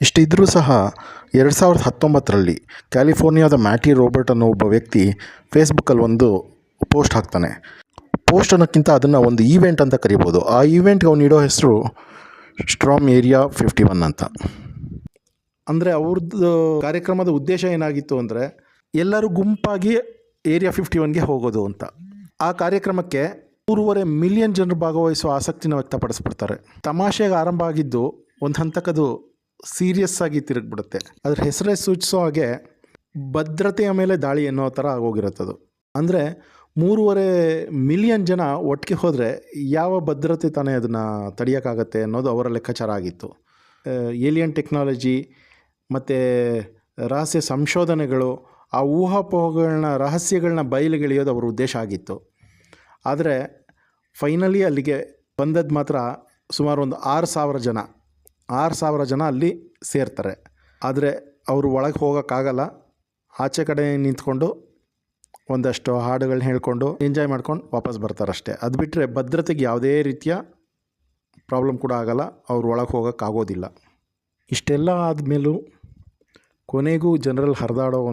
ಇಷ್ಟಿದ್ರೂ ಸಹ ಎರಡು ಸಾವಿರದ ಹತ್ತೊಂಬತ್ತರಲ್ಲಿ ಕ್ಯಾಲಿಫೋರ್ನಿಯಾದ ಮ್ಯಾಟಿ ರೋಬರ್ಟ್ ಅನ್ನೋ ಒಬ್ಬ ವ್ಯಕ್ತಿ ಫೇಸ್ಬುಕ್ಕಲ್ಲಿ ಒಂದು ಪೋಸ್ಟ್ ಹಾಕ್ತಾನೆ. ಪೋಸ್ಟ್ ಅನ್ನೋಕ್ಕಿಂತ ಅದನ್ನು ಒಂದು ಈವೆಂಟ್ ಅಂತ ಕರಿಬೋದು. ಆ ಈವೆಂಟ್ಗೆ ಅವ್ನು ಇಡೋ ಹೆಸರು ಸ್ಟ್ರಾಂಗ್ ಏರಿಯಾ ಫಿಫ್ಟಿ ಒನ್ ಅಂತ. ಅಂದರೆ ಅವ್ರದ್ದು ಕಾರ್ಯಕ್ರಮದ ಉದ್ದೇಶ ಏನಾಗಿತ್ತು ಅಂದರೆ ಎಲ್ಲರೂ ಗುಂಪಾಗಿ ಏರಿಯಾ ಫಿಫ್ಟಿ ಒನ್ಗೆ ಹೋಗೋದು ಅಂತ. ಆ ಕಾರ್ಯಕ್ರಮಕ್ಕೆ ಮೂರುವರೆ ಮಿಲಿಯನ್ ಜನರು ಭಾಗವಹಿಸುವ ಆಸಕ್ತಿನ ವ್ಯಕ್ತಪಡಿಸ್ಬಿಡ್ತಾರೆ. ತಮಾಷೆಗೆ ಆರಂಭ ಆಗಿದ್ದು ಒಂದು ಹಂತಕ್ಕದು ಸೀರಿಯಸ್ ಆಗಿ ತಿರುಗಿಬಿಡುತ್ತೆ. ಅದ್ರ ಹೆಸರೇ ಸೂಚಿಸೋ ಹಾಗೆ ಭದ್ರತೆಯ ಮೇಲೆ ದಾಳಿ ಅನ್ನೋ ಥರ ಆಗೋಗಿರುತ್ತದು ಅಂದರೆ ಮೂರುವರೆ ಮಿಲಿಯನ್ ಜನ ಒಟ್ಟಿಗೆ ಹೋದರೆ ಯಾವ ಭದ್ರತೆ ತಾನೇ ಅದನ್ನು ತಡೆಯೋಕ್ಕಾಗತ್ತೆ ಅನ್ನೋದು ಅವರ ಲೆಕ್ಕಾಚಾರ ಆಗಿತ್ತು. ಏಲಿಯನ್ ಟೆಕ್ನಾಲಜಿ ಮತ್ತು ರಹಸ್ಯ ಸಂಶೋಧನೆಗಳು, ಆ ಊಹಾಪೋಹಗಳನ್ನ, ರಹಸ್ಯಗಳನ್ನ ಬಯಲಿಗೆಳೆಯೋದು ಅವರ ಉದ್ದೇಶ ಆಗಿತ್ತು. ಆದರೆ ಫೈನಲಿ ಅಲ್ಲಿಗೆ ಬಂದದ್ದು ಮಾತ್ರ ಸುಮಾರು ಒಂದು ಆರು ಸಾವಿರ ಜನ. ಆರು ಸಾವಿರ ಜನ ಅಲ್ಲಿ ಸೇರ್ತಾರೆ. ಆದರೆ ಅವರು ಒಳಗೆ ಹೋಗೋಕ್ಕಾಗಲ್ಲ. ಆಚೆ ಕಡೆ ನಿಂತ್ಕೊಂಡು ಒಂದಷ್ಟು ಹಾಡುಗಳನ್ನ ಹೇಳ್ಕೊಂಡು ಎಂಜಾಯ್ ಮಾಡ್ಕೊಂಡು ವಾಪಸ್ ಬರ್ತಾರಷ್ಟೇ. ಅದು ಬಿಟ್ಟರೆ ಭದ್ರತೆಗೆ ಯಾವುದೇ ರೀತಿಯ ಪ್ರಾಬ್ಲಮ್ ಕೂಡ ಆಗಲ್ಲ. ಅವ್ರು ಒಳಗೆ ಹೋಗೋಕ್ಕಾಗೋದಿಲ್ಲ ಇಷ್ಟೆಲ್ಲ ಆದಮೇಲೂ ಕೊನೆಗೂ ಜನರಲ್ಲಿ ಹರಿದಾಡೋ